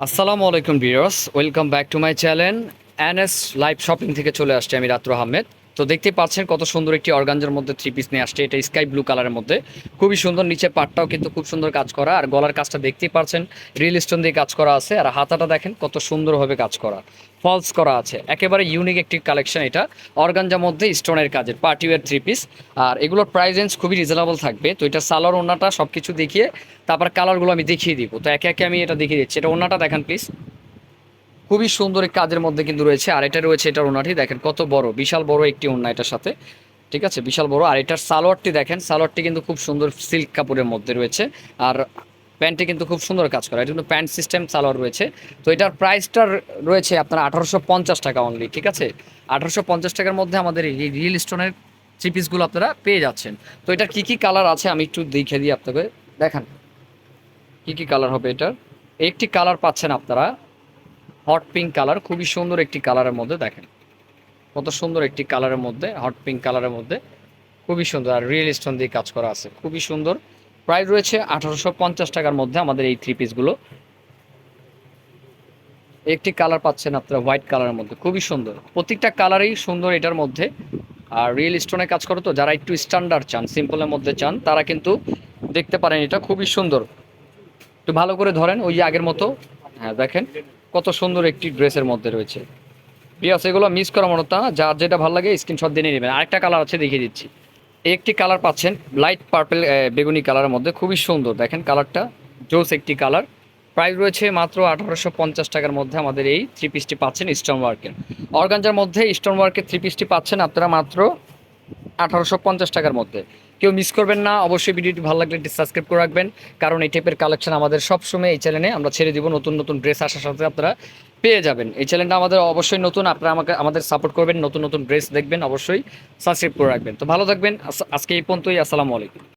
আসসালামু আলাইকুম বিয়ার্স welcome back to my channel NS live shopping থেকে চলে আসছি আমি রাত্র আহমেদ। তো দেখতে পাচ্ছেন কত সুন্দর একটি অর্গানজার মধ্যে থ্রি পিস নিয়ে আসছে। এটা স্কাই ব্লু কালারের মধ্যে। খুবই সুন্দর নিচে পাটটাও কিন্তু খুব সুন্দর কাজ করা। আর গলার কাজটা দেখতেই পাচ্ছেন রিয়েল স্টোন দিয়ে কাজ করা আছে। আর হাতাটা দেখেন কত সুন্দরভাবে কাজ করা। ফলস করা আছে। একেবারে ইউনিক একটি কালেকশন এটা। অর্গানজার মধ্যে স্টোনের কাজের পার্টি ওয়ার থ্রি পিস আর এগুলোর প্রাইস রেঞ্জ খুবই রিজনেবল থাকবে। তো এটা সালোয়ার ওনাটা সব কিছু দেখিয়ে, তারপর কালারগুলো আমি দেখিয়ে দিব। তো একে একে আমি এটা দেখিয়ে দিচ্ছি। এটা ওনাটা দেখেন প্লিজ খুবই সুন্দর কাজের মধ্যে কিন্তু রয়েছে। আর এটা রয়েছে এটার ওনাটি, দেখেন কত বড়, বিশাল বড় একটি ওনা এটার সাথে। ঠিক আছে? বিশাল বড়। আর এটার সালোয়ারটি দেখেন, সালোয়ারটি কিন্তু খুব সুন্দর সিল্ক কাপড়ের মধ্যে রয়েছে। আর প্যান্টে কিন্তু খুব সুন্দর কাজ করা। এটা কিন্তু প্যান্ট সিস্টেম, সালোয়ার রয়েছে। তো এটার প্রাইসটা রয়েছে আপনার আঠারোশো পঞ্চাশ টাকা অনলি ঠিক আছে? আঠারোশো পঞ্চাশ টাকার মধ্যে আমাদের এই রিয়েল স্টোনের থ্রি পিসগুলো আপনারা পেয়ে যাচ্ছেন। তো এটার কী কী কালার আছে আমি একটু দেখে দিই আপনাকে দেখান। কী কী কালার হবে এটার? একটি কালার পাচ্ছেন আপনারা। হট পিঙ্ক কালার, খুবই সুন্দর একটি কালারের মধ্যে দেখেন। কত সুন্দর একটি কালারের মধ্যে, হট পিঙ্ক কালারের মধ্যে, খুবই সুন্দর। আর রিয়েল স্টোন দিয়ে কাজ করা আছে, খুবই সুন্দর। প্রাইস রয়েছে আঠারোশো পঞ্চাশ টাকার মধ্যে আমাদের এই থ্রি পিসগুলো একটি কালার পাচ্ছেন আপনারা হোয়াইট কালারের মধ্যে, খুবই সুন্দর। প্রত্যেকটা কালারই সুন্দর এটার মধ্যে। আর রিয়েল স্টোনে কাজ করো তো, যারা একটু স্ট্যান্ডার্ড চান, সিম্পলের মধ্যে চান, তারা কিন্তু দেখতে পারেন এটা খুবই সুন্দর। একটু ভালো করে ধরেন, ওই আগের মতো হ্যাঁ দেখেন। কত সুন্দর একটি ড্রেসের মধ্যে রয়েছে। বিয়াস এগুলো মিস করা মনে না, যার যেটা ভালো লাগে স্ক্রিনশট দিয়ে নেবেন। আরেকটা কালার আছে, দেখিয়ে দিচ্ছি। একটি কালার পাচ্ছেন লাইট পার্পেল বেগুনি কালারের মধ্যে, খুবই সুন্দর। দেখেন কালারটা জোস একটি কালার প্রাইস রয়েছে মাত্র আঠারোশো পঞ্চাশ টাকার মধ্যে আমাদের এই থ্রি পিসটি পাচ্ছেন স্টোন ওয়ার্কের অর্গানজার মধ্যে স্টোন ওয়ার্কের থ্রি পিসটি পাচ্ছেন আপনারা মাত্র আঠারোশো পঞ্চাশ টাকার মধ্যে। কেউ মিস করবেন না, অবশ্যই ভিডিওটি ভালো লাগলে একটি সাবস্ক্রাইব করে রাখবেন। কারণ এই টাইপের কালেকশন আমাদের সবসময় এই চ্যানেলে আমরা ছেড়ে দিব, নতুন নতুন ড্রেস আসার সাথে আপনারা পেয়ে যাবেন। এই চ্যানেলটা আমাদের অবশ্যই নতুন, আপনারা আমাকে, আমাদের সাপোর্ট করবেন, নতুন নতুন ড্রেস দেখবেন, অবশ্যই সাবস্ক্রাইব করে রাখবেন। তো ভালো থাকবেন আজকে এই পর্যন্তই, আসসালামু আলাইকুম।